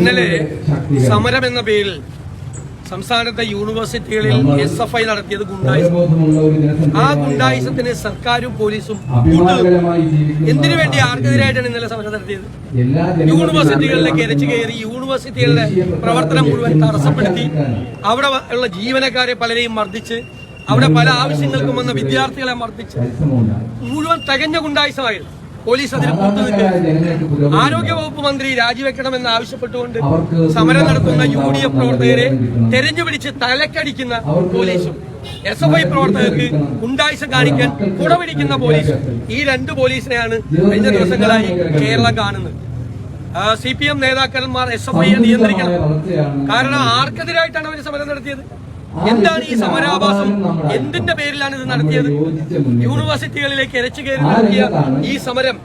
ഇന്നലെ സമരം എന്ന പേരിൽ സംസ്ഥാനത്തെ യൂണിവേഴ്സിറ്റികളിൽ എസ് എഫ് ഐ നടത്തിയത് ഗുണ്ടായിസം ആ ഗുണ്ടായിസത്തിന് സർക്കാരും പോലീസും. എന്തിനു വേണ്ടി ആർക്കെതിരായിട്ടാണ് ഇന്നലെ സമരം നടത്തിയത്? യൂണിവേഴ്സിറ്റികളിലേക്ക് ഇരച്ചു കയറി യൂണിവേഴ്സിറ്റികളുടെ പ്രവർത്തനം മുഴുവൻ തടസ്സപ്പെടുത്തി. അവിടെ ഉള്ള ജീവനക്കാരെ പലരെയും മർദ്ദിച്ച് അവിടെ പല ആവശ്യങ്ങൾക്കും വന്ന വിദ്യാർത്ഥികളെ മർദ്ദിച്ച്. മുഴുവൻ തികഞ്ഞ ഗുണ്ടായിസമായിരുന്നു. പോലീസ് അതിന് കൂട്ടുനിൽക്കുക ആരോഗ്യവകുപ്പ് മന്ത്രി രാജിവെക്കണമെന്ന് ആവശ്യപ്പെട്ടുകൊണ്ട് സമരം നടത്തുന്ന യു ഡി എഫ് പ്രവർത്തകരെ തെരഞ്ഞുപിടിച്ച് തലക്കടിക്കുന്ന പോലീസും എസ് എഫ് ഐ പ്രവർത്തകർക്ക് ഉണ്ടാഴ്ച കാണിക്കാൻ കുടപിടിക്കുന്ന പോലീസും. ഈ രണ്ട് പോലീസിനെയാണ് കഴിഞ്ഞ ദിവസങ്ങളായി കേരളം കാണുന്നത്. സി പി എം നേതാക്കന്മാർ എസ് എഫ് ഐയെ നിയന്ത്രിക്കണം. കാരണം ആർക്കെതിരായിട്ടാണ് അവർ സമരം നടത്തിയത്? എന്താണ് ഈ സമരാഭാസം? എന്തിന്റെ പേരിലാണ് ഇത് നടത്തിയത്? യൂണിവേഴ്സിറ്റികളിലേക്ക് ഇരച്ചു കയറി നടത്തിയ ഈ സമരം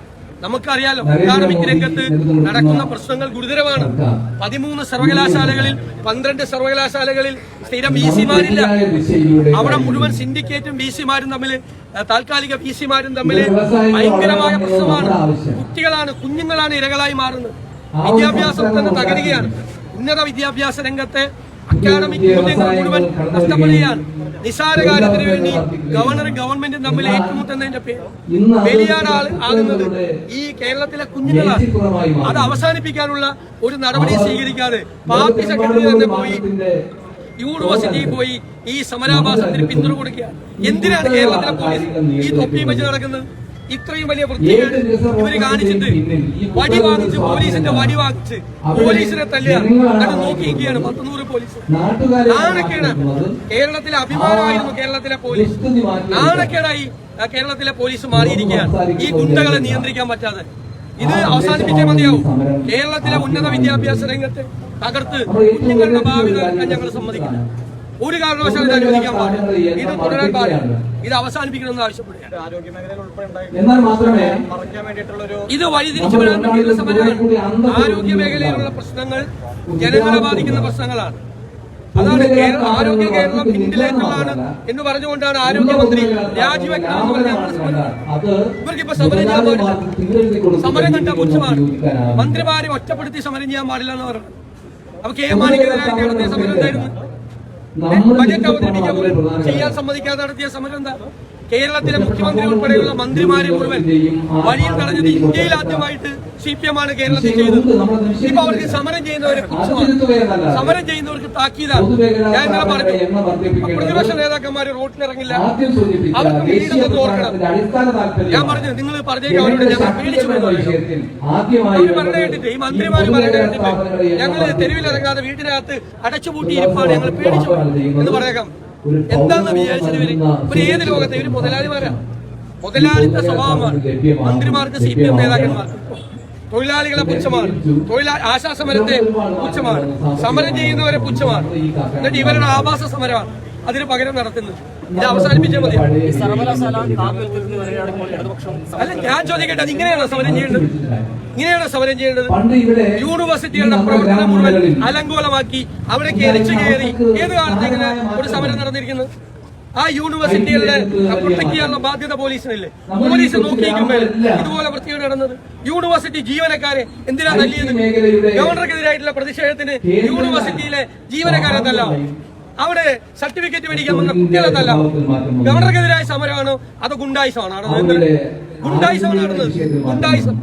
നമുക്കറിയാലോ അക്കാഡമിക് രംഗത്ത് നടക്കുന്ന പ്രശ്നങ്ങൾ ഗുരുതരമാണ്. പതിമൂന്ന് സർവകലാശാലകളിൽ പന്ത്രണ്ട് സർവകലാശാലകളിൽ സ്ഥിരം വി സിമാരില്ല. അവിടെ മുഴുവൻ സിൻഡിക്കേറ്റും വി സിമാരും തമ്മിൽ താൽക്കാലിക വി സിമാരും തമ്മിൽ ഭയങ്കരമായ പ്രശ്നമാണ്. കുട്ടികളാണ് കുഞ്ഞുങ്ങളാണ് ഇരകളായി മാറുന്നത്. വിദ്യാഭ്യാസം തന്നെ തകരുകയാണ്. ഉന്നത വിദ്യാഭ്യാസ രംഗത്തെ അക്കാഡമിക് മൂല്യങ്ങൾ മുഴുവൻ നഷ്ടപ്പെടുകയാണ്. നിസാര കാര്യത്തിന് വേണ്ടി ഗവർണർ ഗവൺമെന്റും തമ്മിൽ ഏറ്റുമുട്ടുന്നതിന്റെ പേര് ബലിയാണ് ആൾ ആകുന്നത്. ഈ കേരളത്തിലെ കുഞ്ഞുങ്ങളാണ് അത് അവസാനിപ്പിക്കാനുള്ള ഒരു നടപടി സ്വീകരിക്കാതെ പാർട്ടി സെക്രട്ടറി തന്നെ പോയി യൂണിവേഴ്സിറ്റിയിൽ പോയി ഈ സമരാഭാസത്തിന് പിന്തുണ കൊടുക്കുക എന്തിനാണ് കേരളത്തിലെ പോലീസ് ഈ തൊപ്പിയും വെച്ച് നടക്കുന്നത്? ഇത്രയും വലിയ വൃത്തികേട് ഇവർ കാണിച്ചിട്ട് വടി വാങ്ങിച്ച് പോലീസിന്റെ വടി വാങ്ങിച്ച് പോലീസിനെ തല്ലുക. അത് നോക്കിയിരിക്കുകയാണ് പത്തുനൂറ് പോലീസ്. നാണക്കേട് കേരളത്തിലെ അഭിമാനമായിരുന്നു കേരളത്തിലെ പോലീസ്. നാണക്കേടായി കേരളത്തിലെ പോലീസ് മാറിയിരിക്കുകയാണ്. ഈ ഗുണ്ടകളെ നിയന്ത്രിക്കാൻ പറ്റാതെ. ഇത് അവസാനിപ്പിച്ചേ മതിയാവും. കേരളത്തിലെ ഉന്നത വിദ്യാഭ്യാസ രംഗത്ത് തകർത്ത് കുഞ്ഞുങ്ങളുടെ ഭാവി ഞങ്ങൾ സമ്മതിക്കില്ല ഒരു കാരണവശാലും ഇത് അനുവദിക്കാൻ പാടില്ല. ഇത് തുടരാൻ പാടില്ല. ഇത് അവസാനിപ്പിക്കണമെന്ന് ആവശ്യപ്പെടുകയാണ്. എന്നാൽ മാത്രമേ ഇത് വഴിതിരിച്ചു വിടാൻ വേണ്ടിയുള്ള സമരമാണ് ആരോഗ്യ മേഖലയിലുള്ള പ്രശ്നങ്ങൾ ജനങ്ങളെ ബാധിക്കുന്ന പ്രശ്നങ്ങളാണ്. അതാണ് കേരള ആരോഗ്യ കേരളം പിന്നിലേക്കുള്ളതാണ് എന്ന് പറഞ്ഞുകൊണ്ടാണ് ആരോഗ്യമന്ത്രി ഇവർക്കിപ്പോ സമരം ചെയ്യാൻ പാടില്ല. സമരം കണ്ട പുച്ഛമാണ്. മന്ത്രിമാരെ ഒറ്റപ്പെടുത്തി സമരം ചെയ്യാൻ പാടില്ല എന്ന് പറഞ്ഞു അപ്പൊ കെ എം മാണിക്കെതിരായി നടത്തിയ സമരം എന്തായിരുന്നു? ബജറ്റ് അവതരിപ്പിക്കാൻ ചെയ്യാൻ സമ്മതിക്കാതെ നടത്തിയ സമരം എന്താ? കേരളത്തിലെ മുഖ്യമന്ത്രി ഉൾപ്പെടെയുള്ള മന്ത്രിമാരെ മുഴുവൻ വഴിയിൽ തടഞ്ഞത് ഇന്ത്യയിൽ ആദ്യമായിട്ട് സി പി എം ആണ് കേരളത്തിൽ ചെയ്തത്. ഇപ്പൊ അവർക്ക് സമരം ചെയ്യുന്നവരെ സമരം ചെയ്യുന്നവർക്ക് താക്കീതാണ്. ഞാൻ ഇന്നലെ പറഞ്ഞു പ്രതിപക്ഷ നേതാക്കന്മാർ റോട്ടിലിറങ്ങില്ല. അവർക്ക് വീടെന്ന് ഓർക്കണം. ഞാൻ പറഞ്ഞു നിങ്ങൾ പറഞ്ഞേക്കാം അവരോട് ഞങ്ങൾ പേടിച്ചു അവർ പറഞ്ഞ കേട്ടിട്ട് ഈ മന്ത്രിമാർ പറഞ്ഞിട്ടുണ്ട് കേട്ടിട്ട് ഞങ്ങൾ തെരുവിലിറങ്ങാതെ വീട്ടിനകത്ത് അടച്ചുപൂട്ടി ഇരിപ്പാണ്. ഞങ്ങൾ പേടിച്ചു എന്ന് പറയാം. എന്താന്ന് വിചാരിച്ചത് ഇവർ ഇവർ ഏത് ലോകത്തെ? ഇവർ മുതലാളിമാരാണ് മുതലാളിത്ത സ്വഭാവമാണ് മന്ത്രിമാർക്ക് സി പി എം നേതാക്കന്മാർക്ക്. തൊഴിലാളികളെ പുച്ഛമാണ്. തൊഴിലാളി ആശാസമരത്തെ പുച്ഛമാണ്. സമരം ചെയ്യുന്നവരെ പുച്ഛമാണ്. എന്നിട്ട് ഇവരുടെ ആവാസ സമരമാണ്. അതിന് പകരം നടത്തുന്നത്. ഇത് അവസാനിപ്പിച്ചാൽ മതി. അല്ല ഞാൻ ചോദിക്കട്ടെ അത് ഇങ്ങനെയാണോ സമരം ചെയ്യേണ്ടത്? ഇങ്ങനെയാണോ സമരം ചെയ്യേണ്ടത്. യൂണിവേഴ്സിറ്റികളുടെ പ്രവർത്തനം മുഴുവൻ അലങ്കോലമാക്കി അവിടെ കയറിച്ചു കയറി. ഏത് കാലത്ത് ഇങ്ങനെ ഒരു സമരം നടന്നിരിക്കുന്നത്? ആ യൂണിവേഴ്സിറ്റികളുടെ പ്രൊട്ടക്ട് ചെയ്യാനുള്ള ബാധ്യത പോലീസിനില്ലേ? പോലീസ് നോക്കിയിരിക്കുമ്പോൾ ഇതുപോലെ വൃത്തിയോട് നടന്നത്. യൂണിവേഴ്സിറ്റി ജീവനക്കാരെ എന്തിനാ തല്ലിയത് ഗവർണർക്കെതിരായിട്ടുള്ള പ്രതിഷേധത്തിന് യൂണിവേഴ്സിറ്റിയിലെ ജീവനക്കാരെ തല്ലാം അവിടെ സർട്ടിഫിക്കറ്റ് മേടിക്കാൻ വന്ന കുട്ടികളെ തല്ലാം ഗവർണർക്കെതിരായ സമരമാണോ? അതോ ഗുണ്ടായിസമാണോ. നടന്നത് ഗുണ്ടായിസമാണ് നടന്നത്. ഗുണ്ടായിസം.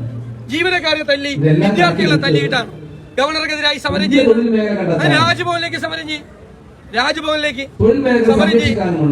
ജീവനക്കാരെ തല്ലി വിദ്യാർത്ഥികളെ തല്ലിയിട്ടാണ്. ഗവർണർക്കെതിരായി സമരം ചെയ്തത് രാജ്ഭവനിലേക്ക് സമരം ചെയ്യും. രാജ്ഭവനിലേക്ക് സമരം ചെയ്യും.